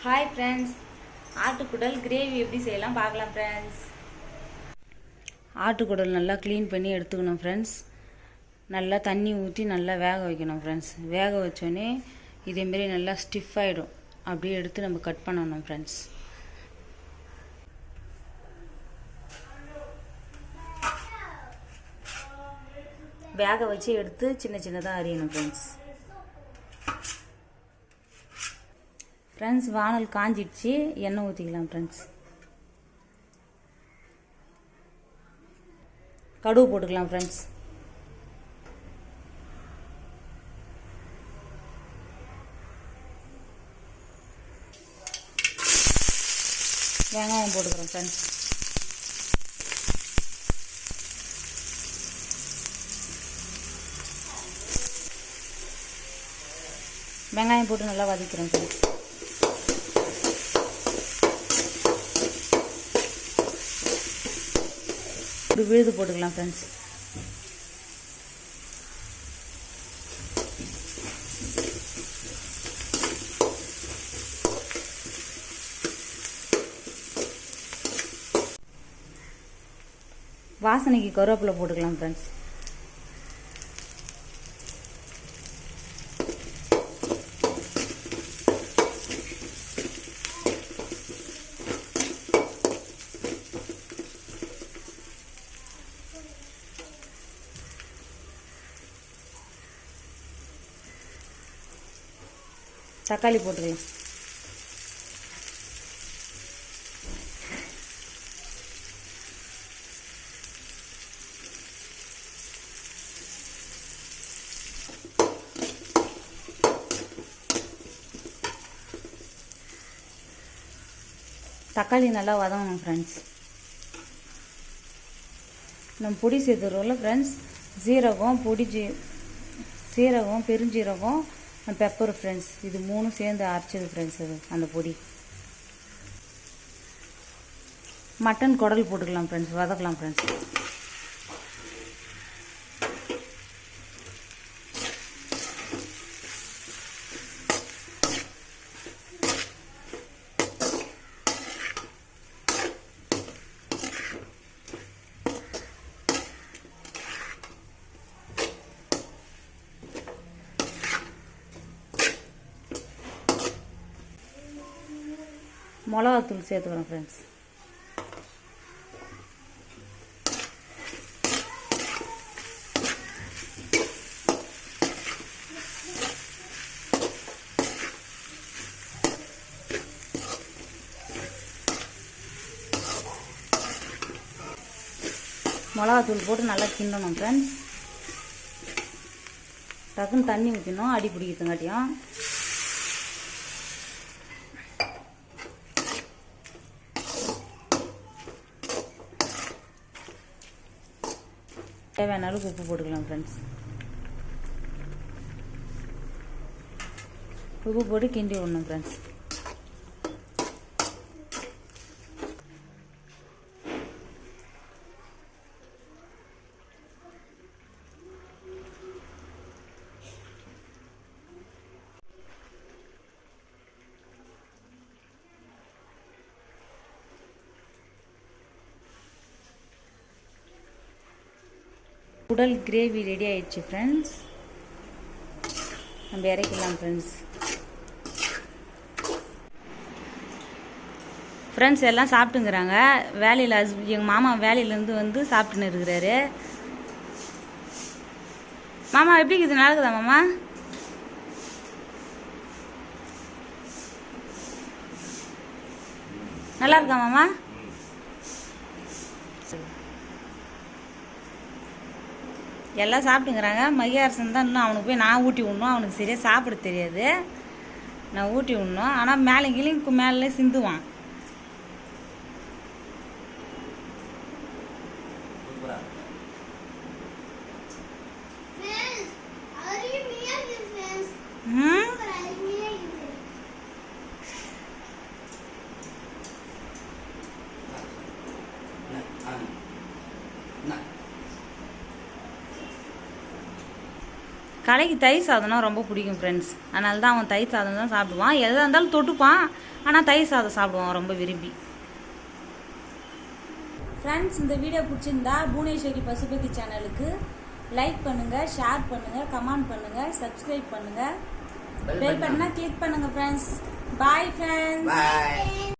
Hi friends ஆட்டுக்குடல் gravy எப்படி செய்யலாம் பார்க்கலாம் ஃப்ரெண்ட்ஸ் ஆட்டுக்குடல் நல்லா க்ளீன் பண்ணி எடுத்துக்கணும் ஃப்ரெண்ட்ஸ் நல்லா தண்ணி ஊற்றி நல்லா வேக வைக்கணும் ஃப்ரெண்ட்ஸ் வேக வச்சோடனே இதேமாரி நல்லா ஸ்டிஃப் ஆகிடும் அப்படியே எடுத்து நம்ம கட் பண்ணணும் ஃப்ரெண்ட்ஸ் வேக வச்சு எடுத்து சின்ன சின்னதாக அரியணும் ஃப்ரெண்ட்ஸ் ஃப்ரெண்ட்ஸ் வானல் காஞ்சிடுச்சு. எண்ணெய் ஊற்றிக்கலாம் ஃப்ரெண்ட்ஸ் கடுகு போட்டுக்கலாம் ஃப்ரெண்ட்ஸ் வெங்காயம் போட்டுக்கிறோம் ஃப்ரெண்ட்ஸ் வெங்காயம் போட்டு நல்லா வதக்கிறோம் ஃப்ரெண்ட்ஸ் ஒரு விழுது போட்டுக்கலாம் ஃப்ரெண்ட்ஸ் வாசனைக்கு கருவேப்பிலை போட்டுக்கலாம் ஃப்ரெண்ட்ஸ் தக்காளி போட்டுக்கலாம் தக்காளி நல்லா வதங்கணும் ஃப்ரெண்ட்ஸ் நம்ம பொடி சேர்த்துருவோம்ல ஃப்ரெண்ட்ஸ் சீரகம் பொடி ஜீ சீரகம் பெருஞ்சீரகம் பெப்பர் ஃப்ரெண்ட்ஸ் இது மூணும் சேர்ந்து அரைச்சது ஃப்ரெண்ட்ஸ் அது அந்த பொடி. மட்டன் குடல் போட்டுக்கலாம் ஃப்ரெண்ட்ஸ் வதக்கலாம் ஃப்ரெண்ட்ஸ் மிளகாத்தூள் சேர்த்துக்கிறோம் ஃப்ரெண்ட்ஸ் மிளகாத்தூள் போட்டு நல்லா கிண்டணும் ஃப்ரெண்ட்ஸ் டக்குன்னு தண்ணி ஊற்றணும் அடி பிடிக்கிறதுங்காட்டியும். தேவையான வேணாலும் உப்பு போட்டுக்கலாம் ஃப்ரெண்ட்ஸ் உப்பு போட்டு கிண்டி விடணும் ஃப்ரெண்ட்ஸ் குடல் கிரேவி ரெடி ஆயிடுச்சு ஃப்ரெண்ட்ஸ் நம்ம இறக்கலாம் ஃப்ரெண்ட்ஸ் ஃப்ரெண்ட்ஸ் எல்லாம் சாப்பிட்டுங்கிறாங்க. வேலையில் ஹஸ்பண்ட் எங்கள் மாமா வேலையிலேருந்து வந்து சாப்பிட்டுன்னு இருக்கிறாரு. மாமா எப்படி இருக்குது? நல்லா இருக்குதா மாமா? நல்லா இருக்கா மாமா? எல்லாம் சாப்பிட்டுங்கிறாங்க. மையாரசன் தான் இன்னும் அவனுக்கு போய் நான் ஊட்டி விடணும். அவனுக்கு சரியாக சாப்பிட தெரியாது. நான் ஊட்டி விடணும். ஆனால் மேலே கிளிங்க்கு மேலே சிந்துவான். கலைக்கு தயிர் சாதம்னா ரொம்ப பிடிக்கும் ஃப்ரெண்ட்ஸ் அதனால தான் அவன் தயிர் சாதம் தான் சாப்பிடுவான். எதாக இருந்தாலும் தொட்டுப்பான். ஆனால் தயிர் சாதம் சாப்பிடுவான் ரொம்ப விரும்பி. ஃப்ரெண்ட்ஸ் இந்த வீடியோ பிடிச்சிருந்தா புவனேஸ்வரி பசுபதி சேனலுக்கு லைக் பண்ணுங்கள் ஷேர் பண்ணுங்கள் கமெண்ட் பண்ணுங்கள் சப்ஸ்கிரைப் பண்ணுங்கள் பெல் பட்டனை கிளிக் பண்ணுங்கள் ஃப்ரெண்ட்ஸ் பாய் ஃப்ரெண்ட்ஸ்